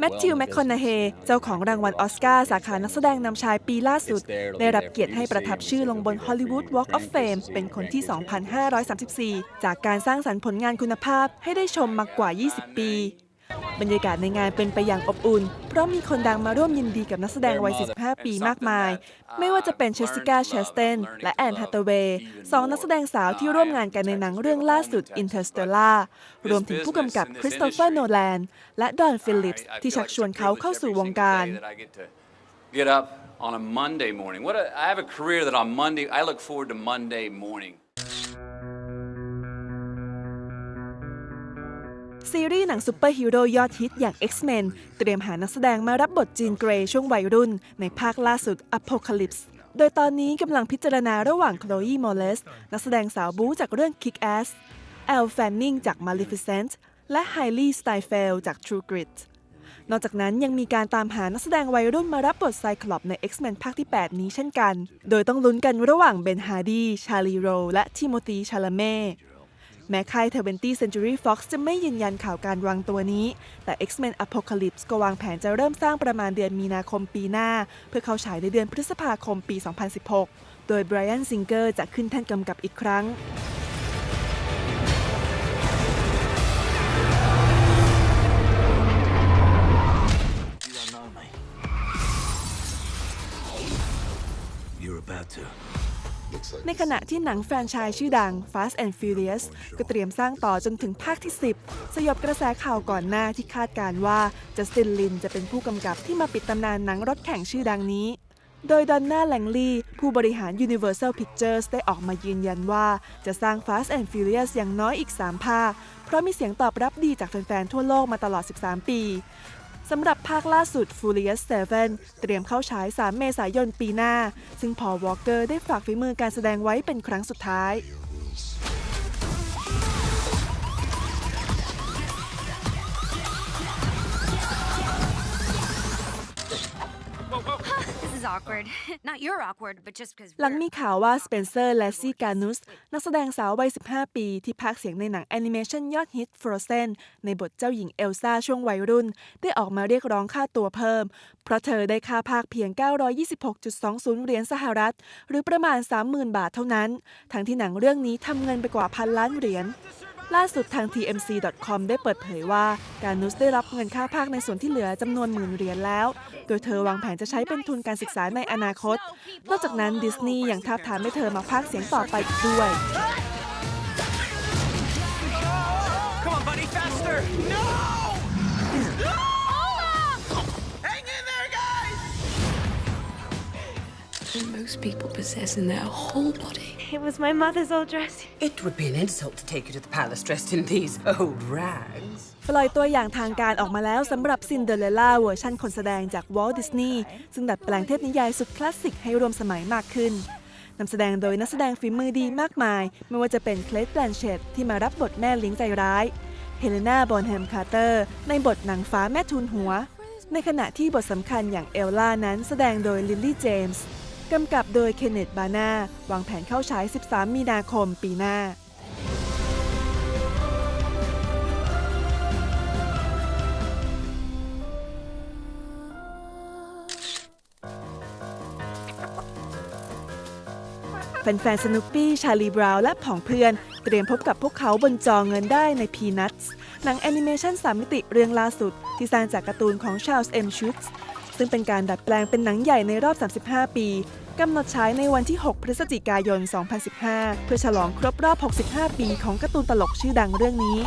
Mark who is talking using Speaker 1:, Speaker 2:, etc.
Speaker 1: แมทธิว
Speaker 2: well in
Speaker 1: แม
Speaker 2: the
Speaker 1: คคอนนา
Speaker 2: business.
Speaker 1: เฮเจ้าของรางวัลออสการ์สาขานักแสดงนำชายปีล่าสุด ได้รับเกียรติให้ประทับชื่อลงบน Hollywood Walk of Fame เป็นคนที่ 2,534 จากการสร้างสรรค์ผลงานคุณภาพให้ได้ชมมากกว่า 20 ปี บรรยากาศในงานเป็นไปอย่างอบอุ่น เพราะมีคนดังมาร่วมยินดีกับนักแสดงวัย 45 ปีมากมาย ไม่ว่าจะเป็นเชสสิก้าเชสเตนและแอนฮัตเวย์สองนักแสดงสาวที่ร่วมงานกันในหนังเรื่องล่าสุด Interstellar รวมถึงผู้กำกับคริสโตเฟอร์โนแลนและดอนฟิลลิปส์ที่ชักชวนเขาเข้าสู่วงการ
Speaker 3: Get up on a Monday morning. What a, I have a career that on Monday, I look forward to Monday morning.
Speaker 1: ซีรีส์หนังซูเปอร์ฮีโร่ยอดฮิตอย่าง X-Men เตรียมหานักแสดงมารับบทจีนเกรย์ช่วงวัยรุ่น ในภาคล่าสุด Apocalypse โดยตอนนี้กำลังพิจารณาระหว่าง Chloe Moretz นักแสดงสาวบู๊จากเรื่อง Kick-Ass Elle Fanning จาก Maleficent และ Hailey Steinfeld จาก True Grit นอกจากนั้นยังมีการตามหานักแสดงวัยรุ่นมารับบทไซคลอปใน X-Men ภาคที่ 8 นี้เช่นกัน โดยต้องลุ้นกันระหว่างเบนฮาร์ดี ชาลีโร และทิโมธี ชาลาเม่ แม้ค่าย 20th Century Fox จะไม่ยืนยันข่าวการวางตัวนี้ แต่ X-Men Apocalypse ก็วางแผนจะเริ่มสร้างประมาณเดือนมีนาคมปีหน้า เพื่อเข้าฉายในเดือนพฤษภาคมปี 2016 โดย Brian Singer จะขึ้นแท่นกำกับอีกครั้ง
Speaker 4: You don't know me. You're about to.
Speaker 1: ในขณะที่หนังแฟรนไชส์ชื่อดัง Fast and Furious ก็เตรียมสร้างต่อจนถึงภาคที่ 10 สยบกระแสข่าวก่อนหน้าที่คาดการว่าจัสตินลินจะเป็นผู้กำกับที่มาปิดตำนานหนังรถแข่งชื่อดังนี้โดยดอนน่าแลงลีผู้บริหาร Universal Pictures ได้ออกมายืนยันว่า จะสร้าง Fast and Furious อย่างน้อยอีก 3 ภาค เพราะมีเสียงตอบรับดีจากแฟน ๆ ทั่วโลกมาตลอด 13 ปี สำหรับภาคล่าสุด Furious 7 เตรียมเข้าฉาย 3 เมษายนปีหน้า ซึ่งพอวอลเกอร์ได้ฝากฝีมือการแสดงไว้เป็นครั้งสุดท้าย หลังมีข่าวว่าสเปนเซอร์และซีกานุส นักแสดงสาววัย 15 ปีที่พากย์เสียงในหนังแอนิเมชันยอดฮิต Frozen ในบทเจ้าหญิงเอลซ่าช่วงวัยรุ่น ได้ออกมาเรียกร้องค่าตัวเพิ่ม เพราะเธอได้ค่าพากย์เพียง 926.20 เหรียญสหรัฐ หรือประมาณ 30,000 บาทเท่านั้น ทั้งที่หนังเรื่องนี้ทำเงินไปกว่าพันล้านเหรียญ ล่าสุดทาง TMC.com ได้เปิดเผยว่าการนุสได้รับเงินค่าพากในส่วนที่เหลือจำนวนหมื่นเหรียญแล้ว โดยเธอวางแผนจะใช้เป็นทุนการศึกษาในอนาคต นอกจากนั้นดิสนีย์ยังท้าบทามให้เธอมาพากเสียงต่อไปอีกด้วย
Speaker 4: Come on, buddy, faster! No!
Speaker 5: Most people possess in their whole body.
Speaker 6: It was my mother's old dress.
Speaker 7: It would be an insult to take you to the palace dressed in these old rags.
Speaker 1: ปล่อยตัวอย่างทางการออกมาแล้วสำหรับซินเดอเรลล่าเวอร์ชันคนแสดงจากวอล t ์ดิสนีย์ซึ่งดัดแปลงเทพนิยายสุดคลาสสิกให้รวมสมัยมากขึ้นนำแสดงโดยนักแสดงฝีมือดีมากมาย ไม่ว่าจะเป็นเคลตแบลนเชตที่มารับบทแม่เลี้ยงใจร้าย เฮเลนาบอนแฮมคาร์เตอร์ ในบทนางฟ้าแม่ทูลหัว ในขณะที่บทสำคัญอย่างเอลล่านั้นแสดงโดยลิลลี่เจมส์ กำกับโดยเคนเนตบาน่าวางแผนเข้าฉาย 13 มีนาคมปีหน้าแฟนๆ สนุปปี้ ชาลีบราวน์ และผองเพื่อน เตรียมพบกับพวกเขาบนจอเงินได้ใน Peanuts หนังแอนิเมชัน3มิติเรื่องล่าสุด ที่สร้างจากการ์ตูนของชาลส์เอ็มชูตส์ ซึ่งเป็นการดัดแปลงเป็นหนังใหญ่ในรอบ 35 ปีกำหนดฉายในวันที่ 6 พฤศจิกายน 2015 เพื่อฉลองครบรอบ 65 ปีของการ์ตูนตลกชื่อดังเรื่องนี้